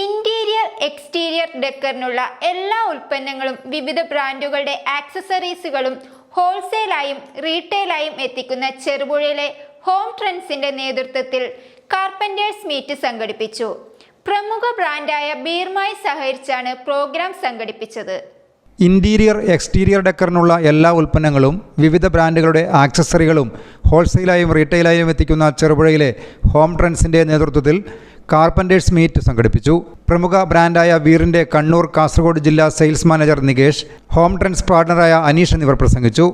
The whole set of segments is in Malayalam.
ഇന്റീരിയർ എക്സ്റ്റീരിയർ ഡെക്കറിനുള്ള എല്ലാ ഉൽപ്പന്നങ്ങളും വിവിധ ബ്രാൻഡുകളുടെ ആക്സസറീസുകളും ഹോൾസെയിലായും റീറ്റെയിലായും എത്തിക്കുന്ന ചെറുപുഴയിലെ ഹോം ട്രെൻഡ്സിന്റെ നേതൃത്വത്തിൽ കാർപ്പന്റേഴ്സ് മീറ്റ് സംഘടിപ്പിച്ചു. പ്രമുഖ ബ്രാൻഡായ ബീർമായി സഹകരിച്ചാണ് പ്രോഗ്രാം സംഘടിപ്പിച്ചത്. ഇന്റീരിയർ എക്സ്റ്റീരിയർ ഡെക്കറിനുള്ള എല്ലാ ഉൽപ്പന്നങ്ങളും വിവിധ ബ്രാൻഡുകളുടെ ആക്സസറികളും ഹോൾസെയിലായും റീറ്റെയിലായും എത്തിക്കുന്ന ചെറുപുഴയിലെ ഹോം ട്രെൻഡ്സിന്റെ നേതൃത്വത്തിൽ കാർപ്പന്റേഴ്സ് മീറ്റ് സംഘടിപ്പിച്ചു. പ്രമുഖ ബ്രാൻഡായ വീറിന്റെ കണ്ണൂർ കാസർഗോഡ് ജില്ലാ sales manager Nikesh Home Trends പാർട്ണറായ Aneesh എന്നിവർ പ്രസംഗിച്ചു.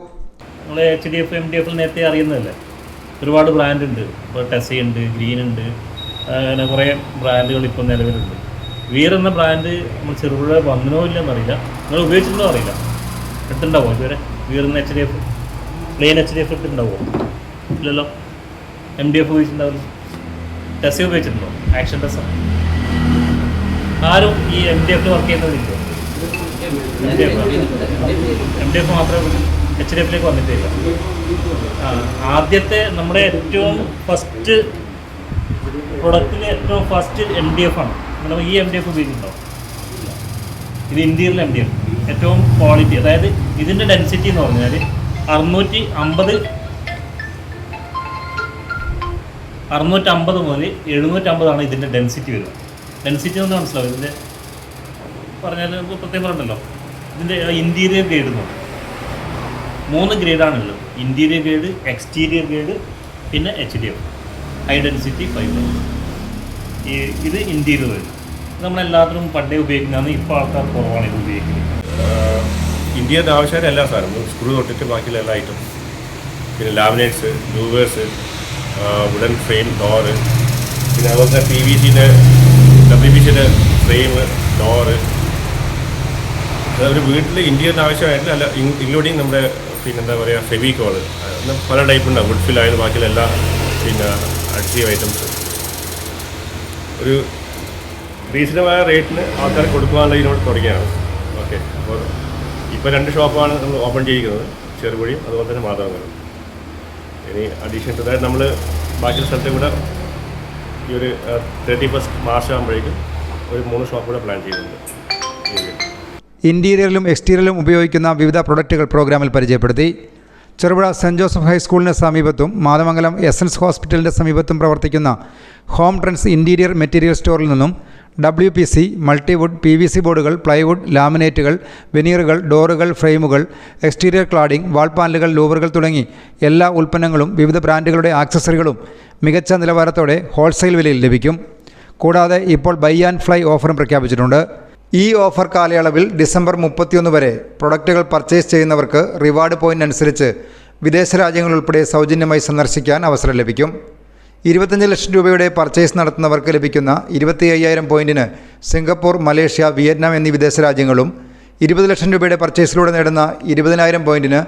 നമ്മളെ എഫ് നേരത്തെ അറിയുന്നതല്ലേ? ഒരുപാട് ബ്രാൻഡ് ഉണ്ട് ഇപ്പോൾ ടെസി ഉണ്ട് ഗ്രീൻ ഉണ്ട് അങ്ങനെ കുറേ ബ്രാൻഡുകൾ ഇപ്പോൾ നിലവിലുണ്ട്. വീർ എന്ന ബ്രാൻഡ് നമ്മൾ ചെറുപുഴ വന്നോ ഇല്ലെന്നറിയില്ല നിങ്ങൾ ഉപയോഗിച്ചിട്ടുണ്ടോ അറിയില്ല. എടുത്തിട്ടുണ്ടാവോ ഇതുവരെ? വീർ എന്ന H D F plain H D F എടുത്തിട്ടുണ്ടാവുമോ ഇല്ലല്ലോ. എം ഡി എഫ് ഉപയോഗിച്ചിട്ടുണ്ടാവില്ല. ടെസി ഉപയോഗിച്ചിട്ടുണ്ടോ ആക്ഷൻ ടെസ് ആരും ഈ എം ഡി എഫിൽ വർക്ക് ചെയ്യുന്നത് M D F M D F H D എഫിലേക്ക് വന്നിട്ടില്ല. ആദ്യത്തെ നമ്മുടെ ഏറ്റവും ഫസ്റ്റ് പ്രൊഡക്റ്റിൽ ഏറ്റവും ഫസ്റ്റ് എം ഡി എഫ് ആണ്. നമ്മൾ ഈ എം ഡി എഫ് ഉപയോഗിക്കുന്നുണ്ടോ ഇത് ഇന്ത്യയിലെ എം ഡി എഫ് ഏറ്റവും ക്വാളിറ്റി അതായത് ഇതിന്റെ ഡെൻസിറ്റി എന്ന് പറഞ്ഞാൽ അറുന്നൂറ്റി അമ്പത് അറുന്നൂറ്റമ്പത് മുതൽ എഴുന്നൂറ്റമ്പതാണ് ഇതിന്റെ ഡെൻസിറ്റി വരുന്നത് ഡെൻസിറ്റി എന്ന് മനസ്സിലാവും. ഇതിന്റെ പറഞ്ഞാൽ പ്രത്യേകം പറഞ്ഞല്ലോ. ഇതിന്റെ ഇന്റീരിയർ ഗ്രേഡ് എന്ന് മൂന്ന് ഗ്രേഡാണല്ലോ ഇന്റീരിയർ ഗ്രേഡ് എക്സ്റ്റീരിയർ ഗ്രേഡ് പിന്നെ H D F high density fibre ഈ ഇത് ഇന്റീരിയർ വരും ഇത് നമ്മളെല്ലാത്തിനും പണ്ടേ ഉപയോഗിക്കുന്നതാണ് ഇപ്പോൾ ആൾക്കാർ കുറവാണ് ഇത് ഉപയോഗിക്കുന്നത്. ഇന്ത്യയുടെ ആവശ്യമായ എല്ലാ സാധനവും സ്ക്രൂ തൊട്ടിട്ട് ബാക്കിയുള്ള എല്ലാ ഐറ്റം പിന്നെ laminates louvers wooden frame door പിന്നെ അതുപോലെ തന്നെ പി വി സിന്റെ ഡബ്ല്യു ബി സിയുടെ ഫ്രെയിം ഡോറ് അതൊരു വീട്ടിൽ ഇന്ത്യയുടെ ആവശ്യമായിട്ട് അല്ല ഇൻക്ലൂഡിങ് നമ്മുടെ പിന്നെ എന്താ പറയുക ഫെവിക്കോൾ പല ടൈപ്പ് ഉണ്ടാവും. വുഡ് ഫിൽ ആയാലും ബാക്കിയുള്ള എല്ലാ പിന്നെ അഡ്സീവ് ഐറ്റംസ് ഒരു റീസണബിളായ റേറ്റിന് ആൾക്കാർ കൊടുക്കാനുള്ള ഇതിനോട് തുടങ്ങിയാണ്. ഓക്കെ അപ്പോൾ ഇപ്പോൾ രണ്ട് ഷോപ്പാണ് നമ്മൾ ഓപ്പൺ ചെയ്തിരിക്കുന്നത്. ചെറുപുഴയും അതുപോലെ തന്നെ മാതാവങ്ങളും ഇനി അഡീഷൻ ദാറ്റ് നമ്മൾ ബാക്കി സ്ഥലത്തെ കൂടെ ഈ ഒരു തേർട്ടി ഫസ്റ്റ് മാർച്ച് ആകുമ്പോഴേക്കും ഒരു മൂന്ന് ഷോപ്പ് കൂടെ പ്ലാൻ ചെയ്യുന്നുണ്ട് ഇന്റീരിയറിലും എക്സ്റ്റീരിയറിലും ഉപയോഗിക്കുന്ന വിവിധ പ്രൊഡക്റ്റുകൾ പ്രോഗ്രാമിൽ പരിചയപ്പെടുത്തി. ചെറുപുഴ സെന്റ് ജോസഫ് ഹൈസ്കൂളിന് സമീപത്തും മാതമംഗലം എസൻസ് ഹോസ്പിറ്റലിന്റെ സമീപത്തും പ്രവർത്തിക്കുന്ന ഹോം ട്രെൻഡ്സ് ഇന്റീരിയർ മെറ്റീരിയൽ സ്റ്റോറിൽ നിന്നും W P C multiwood P V C ബോർഡുകൾ പ്ലൈവുഡ് ലാമിനേറ്റുകൾ വെനീറുകൾ ഡോറുകൾ ഫ്രെയിമുകൾ എക്സ്റ്റീരിയർ ക്ലാഡിംഗ് വാൾ പാനലുകൾ ലൂവറുകൾ തുടങ്ങി എല്ലാ ഉൽപ്പന്നങ്ങളും വിവിധ ബ്രാൻഡുകളുടെ ആക്സസറികളും മികച്ച നിലവാരത്തോടെ ഹോൾസെയിൽ വിലയിൽ ലഭിക്കും. കൂടാതെ ഇപ്പോൾ ബൈ ആൻഡ് ഫ്ലൈ ഓഫറും പ്രഖ്യാപിച്ചിട്ടുണ്ട്. ഈ ഓഫർ കാലയളവിൽ ഡിസംബർ മുപ്പത്തിയൊന്ന് വരെ പ്രൊഡക്റ്റുകൾ പർച്ചേസ് ചെയ്യുന്നവർക്ക് റിവാർഡ് പോയിന്റ് അനുസരിച്ച് വിദേശ രാജ്യങ്ങളുൾപ്പെടെ സൗജന്യമായി സന്ദർശിക്കാൻ അവസരം ലഭിക്കും. ഇരുപത്തഞ്ച് ലക്ഷം രൂപയുടെ പർച്ചേസ് നടത്തുന്നവർക്ക് ലഭിക്കുന്ന ഇരുപത്തി അയ്യായിരം പോയിന്റിന് സിംഗപ്പൂർ മലേഷ്യ വിയറ്റ്നാം എന്നീ വിദേശ രാജ്യങ്ങളും ഇരുപത് ലക്ഷം രൂപയുടെ പർച്ചേസിലൂടെ നേടുന്ന ഇരുപതിനായിരം പോയിന്റിന്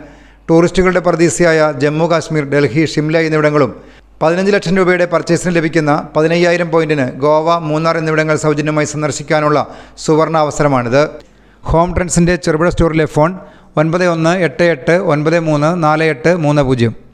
ടൂറിസ്റ്റുകളുടെ പ്രതീക്ഷയായ ജമ്മു കാശ്മീർ ഡൽഹി ഷിംല എന്നിവിടങ്ങളും പതിനഞ്ച് ലക്ഷം രൂപയുടെ പർച്ചേസിന് ലഭിക്കുന്ന പതിനയ്യായിരം പോയിന്റിന് ഗോവ മൂന്നാർ എന്നിവിടങ്ങൾ സൗജന്യമായി സന്ദർശിക്കാനുള്ള സുവർണ അവസരമാണിത്. ഹോം ട്രെൻഡ്സിന്റെ ചെറുപുഴ സ്റ്റോറിലെ ഫോൺ ഒൻപത് ഒന്ന് എട്ട് എട്ട് ഒൻപത് മൂന്ന് നാല് എട്ട് മൂന്ന് പൂജ്യം.